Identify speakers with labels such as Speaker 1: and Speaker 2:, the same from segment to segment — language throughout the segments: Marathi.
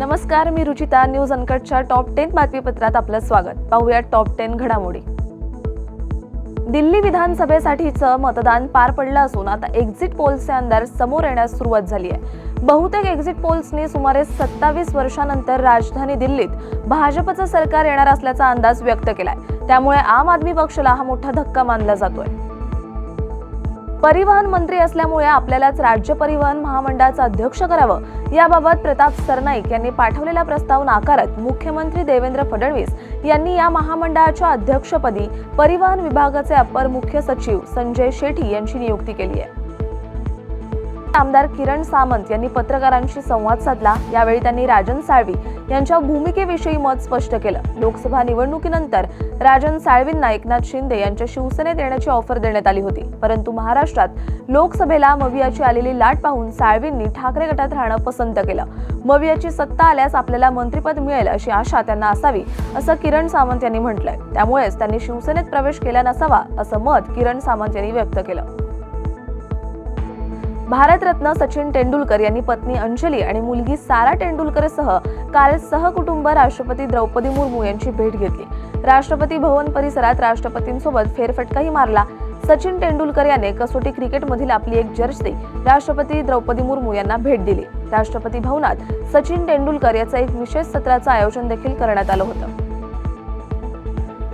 Speaker 1: नमस्कार मी रुचिता. न्यूज अनकटच्या टॉप टेन बातमीपत्रात आपलं स्वागत. पाहूया टॉप टेन घडामोडी. दिल्ली विधानसभेसाठीचं मतदान पार पडलं असून आता एक्झिट पोल्सचे अंदाज समोर येण्यास सुरुवात झाली आहे बहुतेक एक्झिट पोल्सनी सुमारे सत्तावीस वर्षानंतर राजधानी दिल्लीत भाजपचं सरकार येणार असल्याचा अंदाज व्यक्त केलाय. त्यामुळे आम आदमी पक्षाला हा मोठा धक्का मानला जातोय. परिवहन मंत्री असल्यामुळे आपल्यालाच राज्य परिवहन महामंडळाचं अध्यक्ष करावं याबाबत प्रताप सरनाईक यांनी पाठवलेला प्रस्ताव नाकारत मुख्यमंत्री देवेंद्र फडणवीस यांनी या महामंडळाच्या अध्यक्षपदी परिवहन विभागाचे अपर मुख्य सचिव संजय शेठी यांची नियुक्ती केली आहे. आमदार किरण सामंत यांनी पत्रकारांशी संवाद साधला. यावेळी त्यांनी राजन साळवी यांच्या भूमिकेविषयी मत स्पष्ट केलं. लोकसभा निवडणुकीनंतर राजन साळवींना एकनाथ शिंदे यांच्या शिवसेनेत येण्याची ऑफर देण्यात आली होती. परंतु महाराष्ट्रात लोकसभेला मवियाची आलेली लाट पाहून साळवींनी ठाकरे गटात राहणं पसंत केलं. मवियाची सत्ता आल्यास आपल्याला मंत्रिपद मिळेल अशी आशा त्यांना असावी असं किरण सामंत यांनी म्हटलंय. त्यामुळेच त्यांनी शिवसेनेत प्रवेश केला नसावा असं मत किरण सामंत यांनी व्यक्त केलं. भारतरत्न सचिन तेंडुलकर यांनी पत्नी अंजली आणि मुलगी सारा तेंडुलकरसह काल सहकुटुंब राष्ट्रपती द्रौपदी मुर्मू यांची भेट घेतली. राष्ट्रपती भवन परिसरात राष्ट्रपतींसोबत फेरफटकाही मारला. सचिन तेंडुलकर याने कसोटी क्रिकेटमधील आपली एक जर्सी राष्ट्रपती द्रौपदी मुर्मू यांना भेट दिली. राष्ट्रपती भवनात सचिन तेंडुलकर याचं एक विशेष सत्राचं आयोजन देखील करण्यात आलं होतं.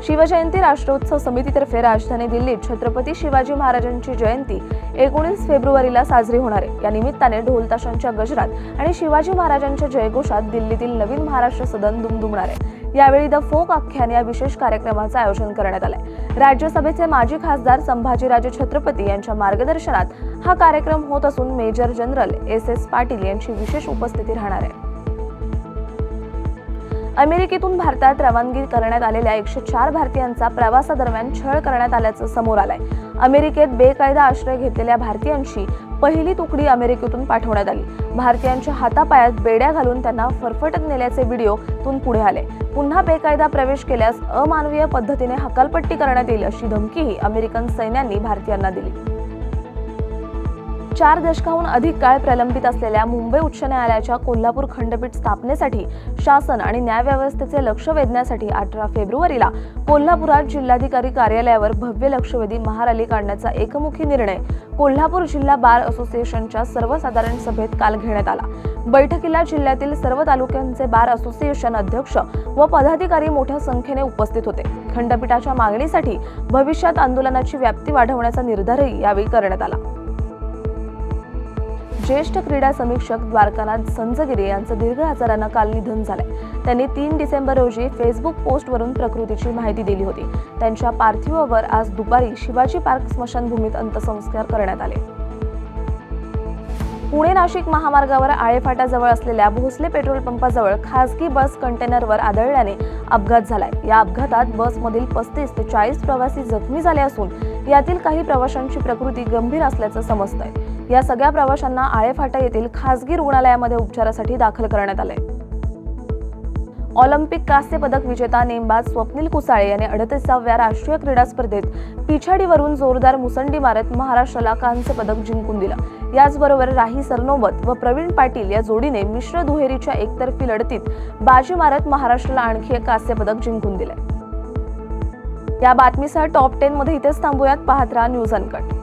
Speaker 1: शिवजयंती राष्ट्रोत्सव समितीतर्फे राजधानी दिल्लीत छत्रपती शिवाजी महाराजांची जयंती एकोणीस फेब्रुवारीला साजरी होणार आहे. या निमित्ताने ढोल ताशांच्या गजरात आणि शिवाजी महाराजांच्या जयघोषात दिल्लीतील नवीन महाराष्ट्र सदन दुमदुमणार आहे. यावेळी द फोक आख्यान या विशेष कार्यक्रमाचं आयोजन करण्यात आलंय. राज्यसभेचे माजी खासदार संभाजीराजे छत्रपती यांच्या मार्गदर्शनात हा कार्यक्रम होत असून major general S S Patil यांची विशेष उपस्थिती राहणार आहे. अमेरिकेतून भारतात रवानगी करण्यात आलेल्या एकशे चार भारतीयांचा प्रवासादरम्यान छळ करण्यात आल्याचं समोर आलंय. अमेरिकेत बेकायदा आश्रय घेतलेल्या भारतीयांची पहिली तुकडी अमेरिकेतून पाठवण्यात आली. भारतीयांच्या हातापायात बेड्या घालून त्यांना फरफटत नेल्याचे व्हिडिओ तून पुढे आले. पुन्हा बेकायदा प्रवेश केल्यास अमानवीय पद्धतीने हकालपट्टी करण्यात येईल अशी धमकीही अमेरिकन सैन्यांनी भारतीयांना दिली. चार दशकाहून अधिक काळ प्रलंबित असलेल्या मुंबई उच्च न्यायालयाच्या कोल्हापूर खंडपीठ स्थापनेसाठी शासन आणि न्यायव्यवस्थेचे लक्ष वेधण्यासाठी अठरा फेब्रुवारीला कोल्हापुरात जिल्हाधिकारी कार्यालयावर भव्य लक्षवेधी महारॅली काढण्याचा एकमुखी निर्णय कोल्हापूर जिल्हा बार असोसिएशनच्या सर्वसाधारण सभेत काल घेण्यात आला. बैठकीला जिल्ह्यातील सर्व तालुक्यांचे बार असोसिएशन अध्यक्ष व पदाधिकारी मोठ्या संख्येने उपस्थित होते. खंडपीठाच्या मागणीसाठी भविष्यात आंदोलनाची व्याप्ती वाढवण्याचा निर्धारही यावेळी करण्यात आला. ज्येष्ठ क्रीडा समीक्षक द्वारकानाथ संजगिरे यांचं दीर्घ आजारानं काल निधन झालंय. त्यांनी तीन डिसेंबर रोजी फेसबुक पोस्टवरून प्रकृतीची माहिती दिली होती. त्यांच्या पार्थिवावर आज दुपारी शिवाजी पार्क स्मशानभूमीत अंत्यसंस्कार करण्यात आले. पुणे नाशिक महामार्गावर आळेफाटाजवळ असलेल्या भोसले पेट्रोल पंपाजवळ खासगी बस कंटेनरवर आदळल्याने अपघात झालाय. या अपघातात बसमधील पस्तीस ते चाळीस प्रवासी जखमी झाले असून यातील काही प्रवाशांची प्रकृती गंभीर असल्याचं समजतंय. या सगळ्या प्रवाशांना आळेफाटा येथील खासगी रुग्णालयामध्ये उपचारासाठी दाखल करण्यात आले. ऑलिम्पिक कांस्य पदक विजेता नेमबाज स्वप्नील कुसाळे याने अडतीसाव्या राष्ट्रीय क्रीडा स्पर्धेत पिछाडीवरून जोरदार मुसंडी मारत महाराष्ट्राला कांस्य पदक जिंकून दिलं. याचबरोबर राही सरनोबत व प्रवीण पाटील या जोडीने मिश्र दुहेरीच्या एकतर्फी लढतीत बाजी मारत महाराष्ट्राला आणखी एक कांस्य पदक जिंकून दिले. या बातमीसह टॉप टेन मध्ये इथेच थांबूयात. पाहत राहा न्यूज अनकट.